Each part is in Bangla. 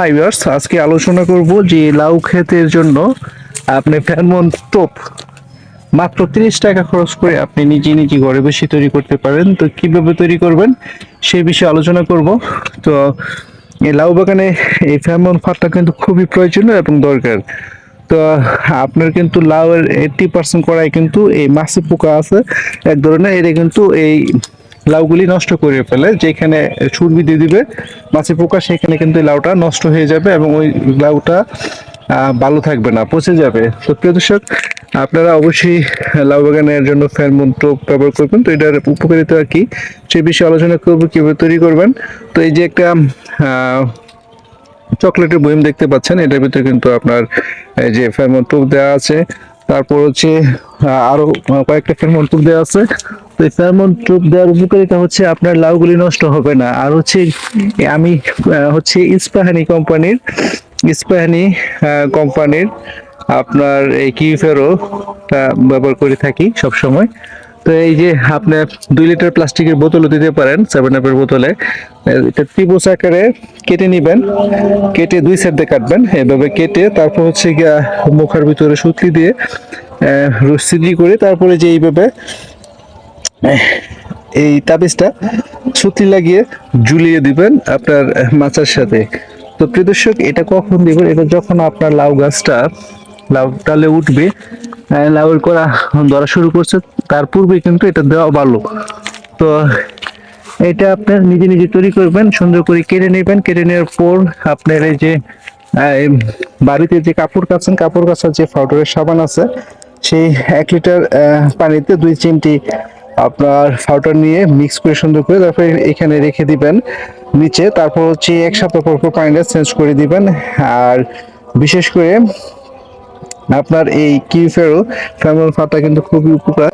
হাই ভিউয়ার্স আজকে আলোচনা করব যে লাউ ক্ষেতের জন্য আপনি ফেরমন টোপ মাত্র 30 টাকা খরচ করে আপনি নিজে নিজে ঘরে বসে তৈরি করতে পারেন। তো কীভাবে তৈরি করবেন সেই বিষয়ে আলোচনা করব। তো এই লাউ বাগানে এই ফেরমন ফাঁদটা কিন্তু খুবই প্রয়োজনীয় এবং দরকার। তো আপনার কিন্তু লাউয়ের এইটটি পার্সেন্ট করাই কিন্তু এই মাছি পোকা আছে। এক ধরনের, এটা কিন্তু এই লাউগুলি নষ্ট করে ফেলে, যেখানে সুরবি দিয়ে দিবে, মাছি পোকা, সেখানে কিন্তু লাউটা নষ্ট হয়ে যাবে এবং ওই লাউটা ভালো থাকবে না, পচে যাবে। তো প্রিয় দর্শক, আপনারা অবশ্যই লাউ বাগানের জন্য ফেরমন টোপ ব্যবহার করবেন। তো এটার উপকারিতা আর কি? সে বিষয়ে আলোচনা করব, কীভাবে তৈরি করবেন। তো এই যে একটা চকলেটের বয়ম দেখতে পাচ্ছেন, এটার ভিতরে কিন্তু আপনার এই যে ফেরমন টোপ দেওয়া আছে। তারপর হচ্ছে আরও কয়েকটা ফেরমন টোপ দেওয়া আছে। তো ফেরমন দেওয়ার উপকারিতা হচ্ছে আপনার লাউগুলি নষ্ট হবে না। আর হচ্ছে আমি হচ্ছে ইস্পাহানি কোম্পানির ইস্পাহানি কোম্পানির আপনার এই কিউফেরো ব্যবহার করে থাকি সব সময় তো এই যে আপনার দুই লিটার প্লাস্টিকের বোতলও দিতে পারেন সেভেন আপের বোতলে। এটা ত্রিভুজ আকারে কেটে নিবেন, কেটে দুই সাইডে কাটবেন। এভাবে কেটে তারপর হচ্ছে গিয়া মুখের ভিতরে সুতলি দিয়ে সিদ্ধি করে তারপরে যে এইভাবে এই তাবিজটা সুতলি লাগিয়ে ঝুলিয়ে দিবেন আপনার মাচার সাথে। তো প্রিয় দর্শক, এটা কখন দিবেন? এটা যখন আপনার লাউ গাছটা, লাউ ডালে উঠবে লাউয়ের করা ধরা শুরু করছে, তার পূর্বে কিন্তু এটা দেওয়া ভালো। তো এটা আপনার নিজে নিজে তৈরি করবেন, সুন্দর করে কেটে নেবেন। কেটে নেওয়ার পর আপনার এই যে বাড়িতে যে কাপড় কাছেন কাপড় কাচার যে পাউডারের সাবান আছে, সেই এক লিটার পানিতে দুই চিমটি আপনার পাউডার নিয়ে মিক্স করে সুন্দর করে তারপরে এখানে রেখে দিবেন নিচে। তারপর হচ্ছে এক সপ্তাহ পর পর পানিটা চেঞ্জ করে দিবেন। আর বিশেষ করে আপনার এই কিউফেরো ফ্যামিলি ফাটা কিন্তু খুবই উপকার।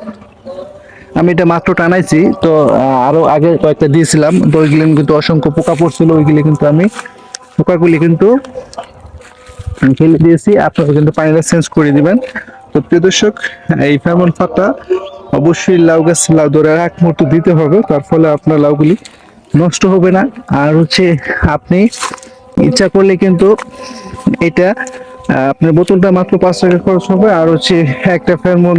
আমি এটা মাত্র টানাইছি তো আহ, আরও আগে কয়েকটা দিয়েছিলাম। তো ওইগুলো কিন্তু অসংখ্য পোকা পড়ছিল ওইগুলি কিন্তু আমি পোকাগুলি কিন্তু ফেলে দিয়েছি। আপনারা কিন্তু পানিটা চেঞ্জ করে দিবেন। তো প্রিয় দর্শক এই ফেমন ফাটা অবশ্যই লাউ গাছ লাউ ধরে এক মুহূর্ত দিতে হবে, তার ফলে আপনার লাউগুলি নষ্ট হবে না। আর হচ্ছে আপনি ইচ্ছা করলে কিন্তু এটা আপনার বোতলটা মাত্র পাঁচ টাকা খরচ হবে, আর হচ্ছে একটা ফেরমন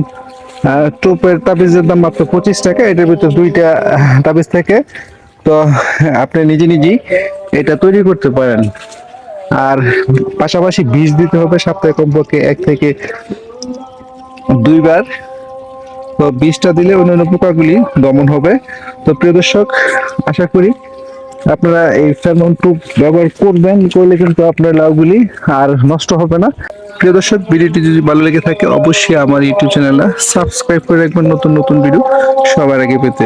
টোপের তাবিজের দাম মাত্র পঁচিশ টাকা, এটার ভিতরে দুইটা তাবিজ থাকে। তো আপনি নিজে নিজেই এটা তৈরি করতে পারেন। আর পাশাপাশি বীজ দিতে হবে সপ্তাহে কমপক্ষে এক থেকে দুইবার। তো বীজটা দিলে অন্যান্য পোকাগুলি দমন হবে। তো প্রিয় দর্শক, আশা করি আপনারা এই ফেরমন টুপ ব্যবহার করবেন, করলে কিন্তু আপনার লাউগুলি আর নষ্ট হবে না। প্রিয় দর্শক, ভিডিওটি যদি ভালো লেগে থাকে, অবশ্যই আমার ইউটিউব চ্যানেলটা সাবস্ক্রাইব করে রাখবেন, নতুন নতুন ভিডিও সবার আগে পেতে।